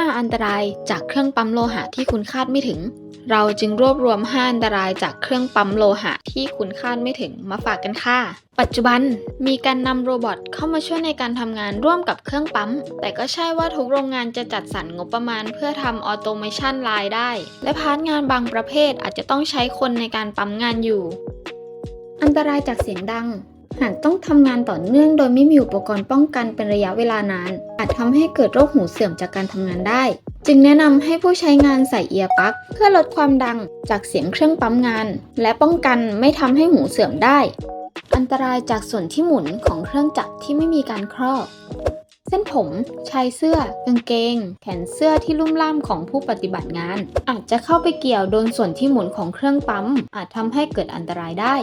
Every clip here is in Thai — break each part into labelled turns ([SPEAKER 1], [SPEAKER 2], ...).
[SPEAKER 1] 5 อันตรายจากเครื่องปั๊มโลหะที่คุณคาดไม่ถึง เราจึงรวบรวม 5 อันตรายจากเครื่องปั๊มโลหะที่คุณคาดไม่ถึงมาฝากกันค่ะ ปัจจุบันมีการนำโรบอทเข้ามาช่วยในการทำงานร่วมกับเครื่องปั๊ม แต่ก็ใช่ว่าทุกโรงงานจะจัดสรรงบประมาณเพื่อทำออโตเมชันไลน์ได้ และพาร์ทงานบางประเภทอาจจะต้องใช้คนในการปั๊มงานอยู่ อันตรายจากเสียงดัง หากต้องทำงานต่อเนื่องโดยไม่มีอุปกรณ์ป้องกันเป็นระยะเวลานาน อาจทำให้เกิดโรคหูเสื่อมจากการทำงานได้ จึงแนะนำให้ผู้ใช้งานใส่เอียร์ปลั๊กเพื่อลดความดังจากเสียงเครื่องปั๊มงาน และป้องกันไม่ทำให้หูเสื่อมได้ อันตรายจากส่วนที่หมุนของเครื่องจักรที่ไม่มีการครอบเส้นผมชายเสื้อกางเกง แขนเสื้อที่ลุ่มล่ามของผู้ปฏิบัติงาน อาจจะเข้าไปเกี่ยวโดนส่วนที่หมุนของเครื่องปั๊ม อาจทำให้เกิดอันตรายได้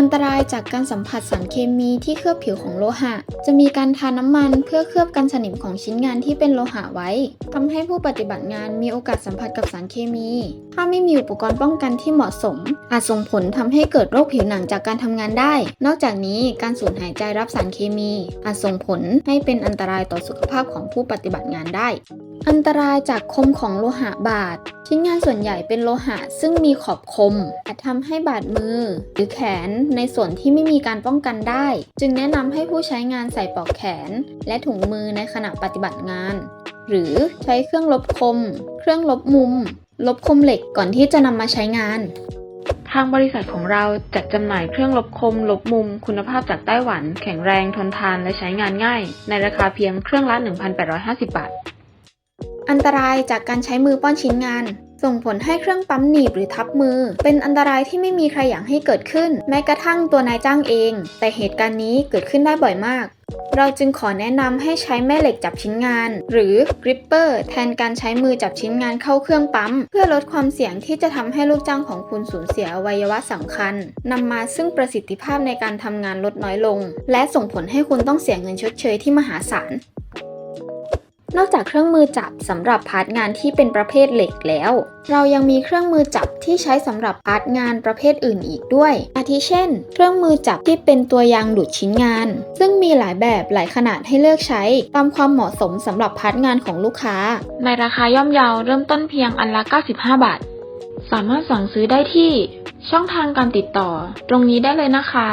[SPEAKER 1] อันตรายจากการสัมผัสสารเคมีที่เคลือบผิวของโลหะ จะมีการทาน้ำมันเพื่อเคลือบกันสนิมของชิ้นงานที่เป็นโลหะไว้ทำให้ผู้ปฏิบัติงานมีโอกาสสัมผัสกับสารเคมี ถ้าไม่มีอุปกรณ์ป้องกันที่เหมาะสม อาจส่งผลทำให้เกิดโรคผิวหนังจากการทำงานได้ นอกจากนี้การสูดหายใจรับสารเคมี อาจส่งผลให้เป็นอันตรายต่อสุขภาพของผู้ปฏิบัติงานได้ อันตรายจากคมของโลหะบาดชิ้นงานส่วนใหญ่เป็นโลหะ ซึ่งมีขอบคมอาจทำให้บาดมือ หรือแขนในส่วนที่ไม่มีการป้องกันได้ จึงแนะนำให้ผู้ใช้งานใส่ปลอกแขน และถุงมือในขณะปฏิบัติงาน หรือใช้เครื่องลบคม เครื่องลบมุม ลบคมเหล็กก่อนที่จะนำมาใช้งาน
[SPEAKER 2] ทางบริษัทของเราจัดจำหน่ายเครื่องลบคม ลบมุม คุณภาพจากไต้หวัน แข็งแรงทนทานและใช้งานง่าย ในราคาเพียงเครื่องละ 1,850 บาท
[SPEAKER 1] อันตรายจากการใช้มือป้อนชิ้นงาน ส่งผลให้เครื่องปั๊มหนีบหรือทับมือ เป็นอันตรายที่ไม่มีใครอยากให้เกิดขึ้น แม้กระทั่งตัวนายจ้างเอง แต่เหตุการณ์นี้เกิดขึ้นได้บ่อยมาก เราจึงขอแนะนำให้ใช้แม่เหล็กจับชิ้นงาน หรือกริปเปอร์แทนการใช้มือจับชิ้นงานเข้าเครื่องปั๊ม เพื่อลดความเสี่ยงที่จะทำให้ลูกจ้างของคุณสูญเสียอวัยวะสำคัญนำมาซึ่งประสิทธิภาพในการทำงานลดน้อยลง และส่งผลให้คุณต้องเสียเงินชดเชยที่มหาศาล นอกจากเครื่องมือจับสำหรับพาร์ทงานที่เป็นประเภทเหล็กแล้ว เรายังมีเครื่องมือจับที่ใช้สำหรับพาร์ทงานประเภทอื่นอีกด้วย อาทิเช่น เครื่องมือจับที่เป็นตัวยางดูดชิ้นงาน ซึ่งมีหลายแบบหลายขนาดให้เลือกใช้ ตามความเหมาะสมสำหรับพาร์ทงานของลูกค้า
[SPEAKER 2] ในราคาย่อมเยาเริ่มต้นเพียงอันละ 95 บาท สามารถสั่งซื้อได้ที่ช่องทางการติดต่อ ตรงนี้ได้เลยนะคะ